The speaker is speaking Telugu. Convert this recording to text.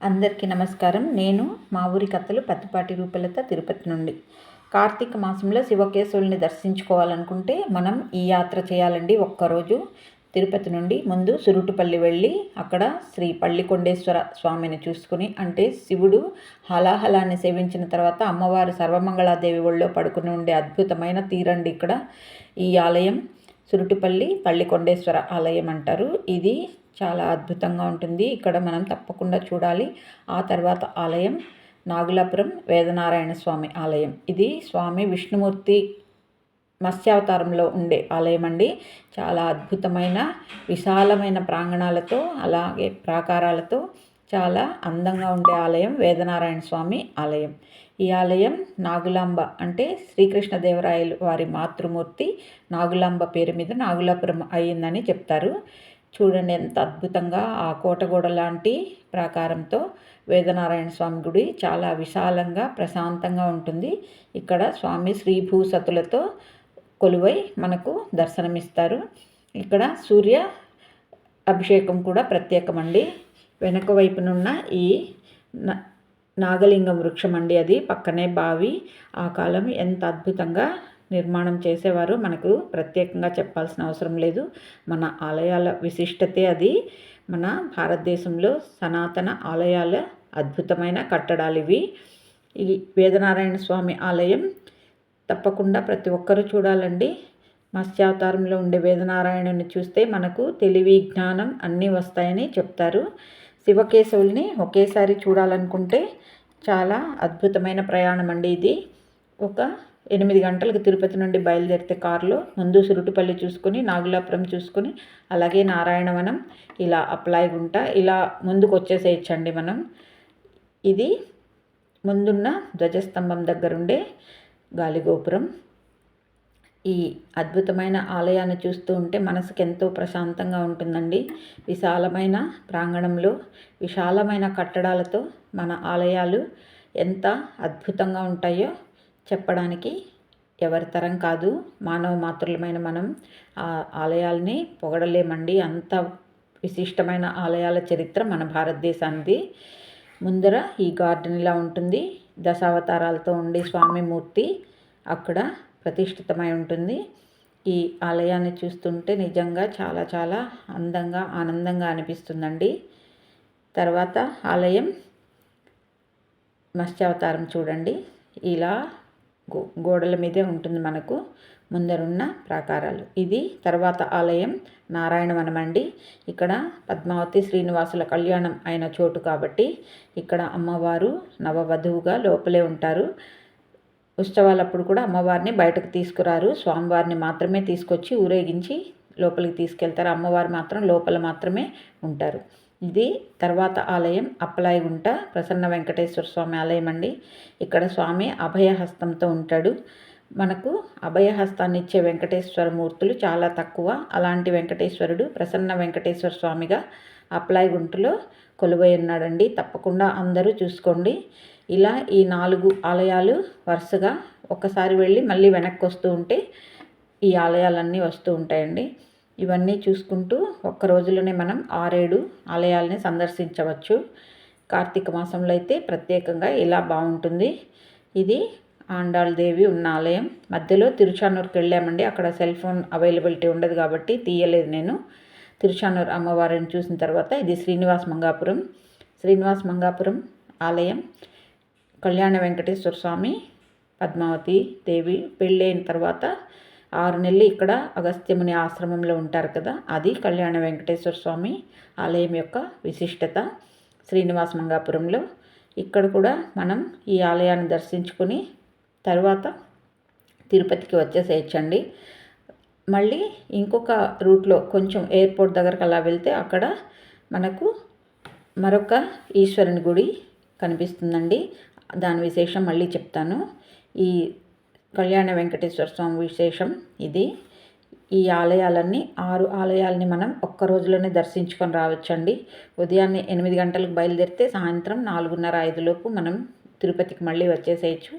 అందరికీ నమస్కారం. నేను మా ఊరి కథలు పత్తిపాటి రూపలత తిరుపతి నుండి. కార్తీక మాసంలో శివకేశవుల్ని దర్శించుకోవాలనుకుంటే మనం ఈ యాత్ర చేయాలండి ఒక్కరోజు. తిరుపతి నుండి ముందు సురుటుపల్లి వెళ్ళి అక్కడ శ్రీ పల్లికొండేశ్వర స్వామిని చూసుకుని అంటే శివుడు హలాహలాన్ని సేవించిన తర్వాత అమ్మవారు సర్వమంగళాదేవి ఒళ్ళో పడుకుని ఉండే అద్భుతమైన తీరండి ఇక్కడ. ఈ ఆలయం సురుటుపల్లి పల్లికొండేశ్వర ఆలయం అంటారు. ఇది చాలా అద్భుతంగా ఉంటుంది. ఇక్కడ మనం తప్పకుండా చూడాలి. ఆ తర్వాత ఆలయం నాగులాపురం వేదనారాయణ స్వామి ఆలయం. ఇది స్వామి విష్ణుమూర్తి మత్స్యావతారంలో ఉండే ఆలయం అండి. చాలా అద్భుతమైన విశాలమైన ప్రాంగణాలతో అలాగే ప్రాకారాలతో చాలా అందంగా ఉండే ఆలయం వేదనారాయణ స్వామి ఆలయం. ఈ ఆలయం నాగులాంబ అంటే శ్రీకృష్ణదేవరాయలు వారి మాతృమూర్తి నాగులాంబ పేరు మీద నాగులాపురం అయ్యిందని చెప్తారు. చూడండి ఎంత అద్భుతంగా ఆ కోటగోడ లాంటి ప్రాకారంతో వేదనారాయణ స్వామి గుడి చాలా విశాలంగా ప్రశాంతంగా ఉంటుంది. ఇక్కడ స్వామి శ్రీభూసతులతో కొలువై మనకు దర్శనమిస్తారు. ఇక్కడ సూర్య అభిషేకం కూడా ప్రత్యేకమండి. వెనక వైపునున్న ఈ నాగలింగం వృక్షం అండి అది. పక్కనే బావి. ఆ కాలం ఎంత అద్భుతంగా నిర్మాణం చేసేవారు. మనకు ప్రత్యేకంగా చెప్పాల్సిన అవసరం లేదు. మన ఆలయాల విశిష్టతే అది. మన భారతదేశంలో సనాతన ఆలయాల అద్భుతమైన కట్టడాలు ఇవి. ఈ వేదనారాయణ స్వామి ఆలయం తప్పకుండా ప్రతి ఒక్కరూ చూడాలండి. మత్స్యావతారంలో ఉండే వేదనారాయణుని చూస్తే మనకు తెలివి జ్ఞానం అన్నీ వస్తాయని చెప్తారు. శివకేశవుల్ని ఒకేసారి చూడాలనుకుంటే చాలా అద్భుతమైన ప్రయాణం అండి ఇది. ఒక ఎనిమిది గంటలకు తిరుపతి నుండి బయలుదేరితే కారులో ముందు సురుటుపల్లి చూసుకొని నాగులాపురం చూసుకొని అలాగే నారాయణవనం ఇలా అప్లై గుంట. ఇలా ముందుకు వచ్చేసేయచ్చండి మనం. ఇది ముందున్న ధ్వజస్తంభం దగ్గరుండే గాలిగోపురం. ఈ అద్భుతమైన ఆలయాన్ని చూస్తూ ఉంటే మనసుకు ఎంతో ప్రశాంతంగా ఉంటుందండి. విశాలమైన ప్రాంగణంలో విశాలమైన కట్టడాలతో మన ఆలయాలు ఎంత అద్భుతంగా ఉంటాయో చెప్పడానికి ఎవరి తరం కాదు. మానవ మాతృలమైన మనం ఆ ఆలయాల్ని పొగడలేమండి. అంత విశిష్టమైన ఆలయాల చరిత్ర మన భారతదేశానికి ముందర ఈ గార్డెన్ ఇలా ఉంటుంది. దశావతారాలతో ఉండి స్వామి మూర్తి అక్కడ ప్రతిష్ఠితమై ఉంటుంది. ఈ ఆలయాన్ని చూస్తుంటే నిజంగా చాలా చాలా అందంగా ఆనందంగా అనిపిస్తుందండి. తర్వాత ఆలయం మత్స్యావతారం చూడండి. ఇలా గోడల మీదే ఉంటుంది మనకు ముందరున్న ప్రాకారాలు. ఇది తర్వాత ఆలయం నారాయణవనం అండి ఇక్కడ పద్మావతి శ్రీనివాసుల కళ్యాణం అయిన చోటు కాబట్టి ఇక్కడ అమ్మవారు నవవధువుగా లోపలే ఉంటారు. ఉత్సవాలప్పుడు కూడా అమ్మవారిని బయటకు తీసుకురారు. స్వామివారిని మాత్రమే తీసుకొచ్చి ఊరేగించి లోపలికి తీసుకెళ్తారు. అమ్మవారు మాత్రం లోపల మాత్రమే ఉంటారు. ఇది తర్వాత ఆలయం అప్పలాయిగుంట ప్రసన్న వెంకటేశ్వర స్వామి ఆలయం అండి. ఇక్కడ స్వామి అభయహస్తంతో ఉంటాడు. మనకు అభయహస్తాన్ని ఇచ్చే వెంకటేశ్వర మూర్తులు చాలా తక్కువ. అలాంటి వెంకటేశ్వరుడు ప్రసన్న వెంకటేశ్వర స్వామిగా అప్లాయిగుంటలో కొలువై ఉన్నాడండి. తప్పకుండా అందరూ చూసుకోండి. ఇలా ఈ నాలుగు ఆలయాలు వరుసగా ఒక్కసారి వెళ్ళి మళ్ళీ వెనక్కి వస్తూ ఉంటే ఈ ఆలయాలన్నీ వస్తూ ఉంటాయండి. ఇవన్నీ చూసుకుంటూ ఒక్క రోజులోనే మనం ఆరేడు ఆలయాల్ని సందర్శించవచ్చు. కార్తీక మాసంలో అయితే ప్రత్యేకంగా ఇలా బాగుంటుంది. ఇది ఆండాళ్ దేవి ఉన్న ఆలయం. మధ్యలో తిరుచానూరుకి వెళ్ళామండి. అక్కడ సెల్ ఫోన్ అవైలబిలిటీ ఉండదు కాబట్టి తీయలేదు నేను. తిరుచానూరు అమ్మవారిని చూసిన తర్వాత ఇది శ్రీనివాస్ మంగాపురం. శ్రీనివాస్ మంగాపురం ఆలయం. కళ్యాణ వెంకటేశ్వర స్వామి పద్మావతి దేవి పెళ్ళైన తర్వాత ఆరు నెలలు ఇక్కడ అగస్త్యముని ఆశ్రమంలో ఉంటారు కదా అది కళ్యాణ వెంకటేశ్వర స్వామి ఆలయం యొక్క విశిష్టత శ్రీనివాస మంగాపురంలో. ఇక్కడ కూడా మనం ఈ ఆలయాన్ని దర్శించుకొని తర్వాత తిరుపతికి వచ్చేసేయచ్చండి. మళ్ళీ ఇంకొక రూట్లో కొంచెం ఎయిర్పోర్ట్ దగ్గరకు అలా వెళ్తే అక్కడ మనకు మరొక ఈశ్వరుని గుడి కనిపిస్తుందండి. దాని విశేషం మళ్ళీ చెప్తాను. ఈ కళ్యాణ వెంకటేశ్వర స్వామి విశేషం ఇది. ఈ ఆలయాలన్నీ ఆరు ఆలయాలని మనం ఒక్క రోజులోనే దర్శించుకొని రావచ్చండి. ఉదయాన్నే ఎనిమిది గంటలకు బయలుదేరితే సాయంత్రం నాలుగున్నర ఐదులోపు మనం తిరుపతికి మళ్ళీ వచ్చేసేయచ్చు.